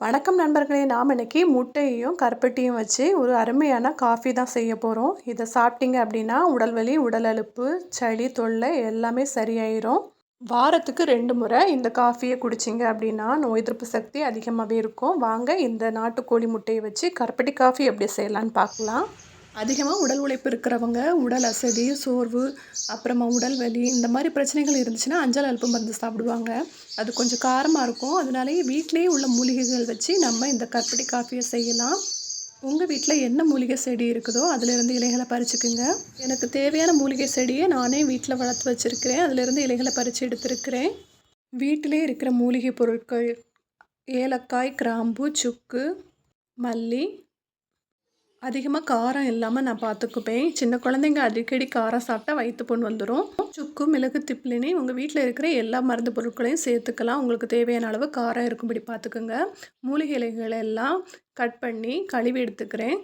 வணக்கம் நண்பர்களே நாம் இன்றைக்கி முட்டையையும் கருப்பட்டியும் வச்சு ஒரு அருமையான காஃபி தான் செய்ய போகிறோம் இதை சாப்பிட்டீங்க அப்படின்னா உடல் வலி உடல் அழுப்பு சளி தொல்லை எல்லாமே சரியாயிரும். வாரத்துக்கு ரெண்டு முறை இந்த காஃபியை குடிச்சிங்க அப்படின்னா நோய் எதிர்ப்பு சக்தி அதிகமாகவே இருக்கும். வாங்க இந்த நாட்டுக்கோழி முட்டையை வச்சு கருப்பட்டி காஃபி எப்படி செய்யலான்னு பார்க்கலாம். அதிகமாக உடல் உழைப்பு இருக்கிறவங்க உடல் அசதி சோர்வு அப்புறமா உடல் வலி இந்த மாதிரி பிரச்சனைகள் இருந்துச்சுன்னா அஞ்சல் அல்பம் மருந்து சாப்பிடுவாங்க. அது கொஞ்சம் காரமாக இருக்கும். அதனாலேயே வீட்டிலேயே உள்ள மூலிகைகள் வச்சு நம்ம இந்த கற்பட்டி காஃபியை செய்யலாம். உங்கள் வீட்டில் என்ன மூலிகை செடி இருக்குதோ அதிலிருந்து இலைகளை பறிச்சுக்குங்க. எனக்கு தேவையான மூலிகை செடியை நானே வீட்டில் வளர்த்து வச்சுருக்கிறேன். அதிலிருந்து இலைகளை பறித்து எடுத்துருக்கிறேன். வீட்டிலே இருக்கிற மூலிகை பொருட்கள் ஏலக்காய் கிராம்பு சுக்கு மல்லி அதிகமாக காரம் இல்லாமல் நான் பார்த்துக்குப்பேன் சின்ன குழந்தைங்க அடிக்கடி காரம் சாப்பிட்டா வயிற்று பொண்ணு வந்துடும் சுக்கு மிளகு திப்ளினி உங்கள் வீட்டில் இருக்கிற எல்லா மருந்து பொருட்களையும் சேர்த்துக்கலாம். உங்களுக்கு தேவையான அளவு காரம் இருக்கும்படி பார்த்துக்குங்க மூலிகை இலைகளை எல்லாம் கட் பண்ணி கழுவி எடுத்துக்கிறேன்.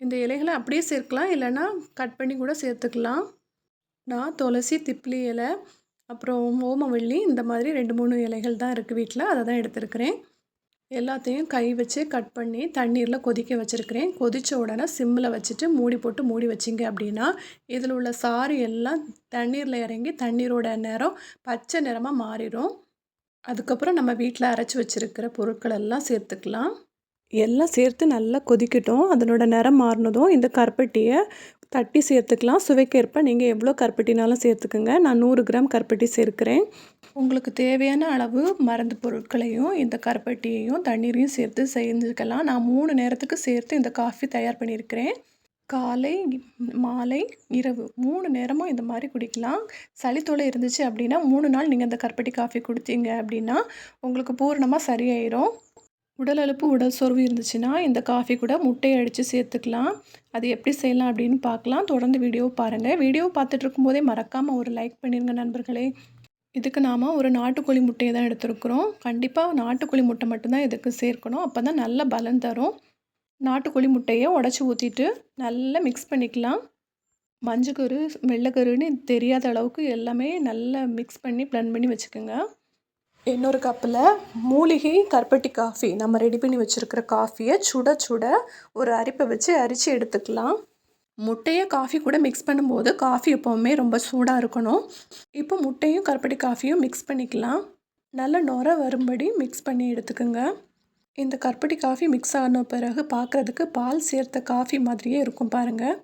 இந்த இலைகளை அப்படியே சேர்க்கலாம். இல்லைன்னா கட் பண்ணி கூட சேர்த்துக்கலாம். நான் துளசி திப்ளி இலை அப்புறம் ஓமவள்ளி இந்த மாதிரி ரெண்டு மூணு இலைகள் தான் இருக்குது வீட்டில் அதை தான் எடுத்துருக்கிறேன். எல்லாத்தையும் கை வச்சு கட் பண்ணி தண்ணீரில் கொதிக்க வச்சுருக்கிறேன். கொதித்த உடனே சிம்மில் வச்சுட்டு மூடி போட்டு மூடி வச்சிங்க அப்படின்னா இதில் உள்ள சாறு எல்லாம் தண்ணீரில் இறங்கி தண்ணீரோட நேரம் பச்சை நிறமாக மாறிடும். அதுக்கப்புறம் நம்ம வீட்டில் அரைச்சி வச்சுருக்கிற பொருட்கள் எல்லாம் சேர்த்துக்கலாம். எல்லாம் சேர்த்து நல்லா கொதிக்கட்டும். அதனோட நிறம் மாறினதும் இந்த கருப்பட்டியை தட்டி சேர்த்துக்கலாம். சுவைக்கேற்ப நீங்கள் எவ்வளோ கருப்பட்டினாலும் சேர்த்துக்குங்க. நான் நூறு கிராம் கருப்பட்டி சேர்க்குறேன். உங்களுக்கு தேவையான அளவு மருந்து பொருட்களையும் இந்த கருப்பட்டியையும் தண்ணீரையும் சேர்த்து செஞ்சுக்கலாம் நான் மூணு நேரத்துக்கு சேர்த்து இந்த காஃபி தயார் பண்ணியிருக்கிறேன். காலை மாலை இரவு மூணு நேரமும் இந்த மாதிரி குடிக்கலாம். சளித்தொலை இருந்துச்சு அப்படின்னா மூணு நாள் நீங்கள் இந்த கருப்பட்டி காஃபி குடித்தீங்க அப்படின்னா உங்களுக்கு பூரணமாக சரியாயிடும் உடல் அழுப்பு உடல் சோர்வு இருந்துச்சுன்னா இந்த காஃபி கூட முட்டையை அடித்து சேர்த்துக்கலாம். அது எப்படி செய்யலாம் அப்படின்னு பார்க்கலாம். தொடர்ந்து வீடியோ பாருங்கள் வீடியோ பார்த்துட்டு இருக்கும்போதே மறக்காமல் ஒரு லைக் பண்ணிடுங்க நண்பர்களே. இதுக்கு நாம் ஒரு நாட்டுக்கோழி முட்டையை தான் எடுத்துருக்குறோம். கண்டிப்பாக நாட்டுக்கோழி முட்டை மட்டும்தான் இதுக்கு சேர்க்கணும். அப்போ தான் நல்ல பலன் தரும். நாட்டுக்கோழி முட்டையை உடச்சி ஊற்றிட்டு நல்லா மிக்ஸ் பண்ணிக்கலாம். மஞ்சக்கரு வெள்ளைக்கருன்னு தெரியாத அளவுக்கு எல்லாமே நல்லா மிக்ஸ் பண்ணி ப்ளன் பண்ணி வச்சுக்கோங்க. இன்னொரு கப்பில் மூலிகை கருப்பட்டி காஃபி நம்ம ரெடி பண்ணி வச்சுருக்கிற காஃபியை சுட சுட ஒரு அரிப்பை வச்சு அரித்து எடுத்துக்கலாம். முட்டையை காஃபி கூட மிக்ஸ் பண்ணும்போது காஃபி எப்போவுமே ரொம்ப சூடாக இருக்கணும். இப்போ முட்டையும் கருப்பட்டி காஃபியும் மிக்ஸ் பண்ணிக்கலாம். நல்ல நுர வரும்படி மிக்ஸ் பண்ணி எடுத்துக்கோங்க. இந்த கருப்பட்டி காஃபி மிக்ஸ் ஆன பிறகு பார்க்குறதுக்கு பால் சேர்த்த காஃபி மாதிரியே இருக்கும் பாருங்கள்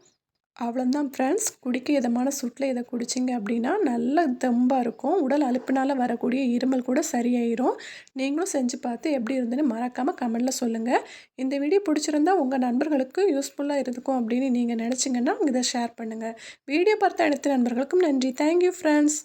அவ்வளோதான் ஃப்ரெண்ட்ஸ் குடிக்க இதமான சுட்டில் இதை குடிச்சிங்க அப்படின்னா நல்ல தெம்பாக இருக்கும். உடல் அழுப்பினால் வரக்கூடிய இருமல் கூட சரியாயிரும். நீங்களும் செஞ்சு பார்த்து எப்படி இருந்துன்னு மறக்காமல் கமெண்டில் சொல்லுங்கள் இந்த வீடியோ பிடிச்சிருந்தா உங்கள் நண்பர்களுக்கு யூஸ்ஃபுல்லாக இருக்கும் அப்படின்னு நீங்கள் நினச்சிங்கன்னா இதை ஷேர் பண்ணுங்கள் வீடியோ பார்த்த அனைத்து நண்பர்களுக்கும் நன்றி. Thank you friends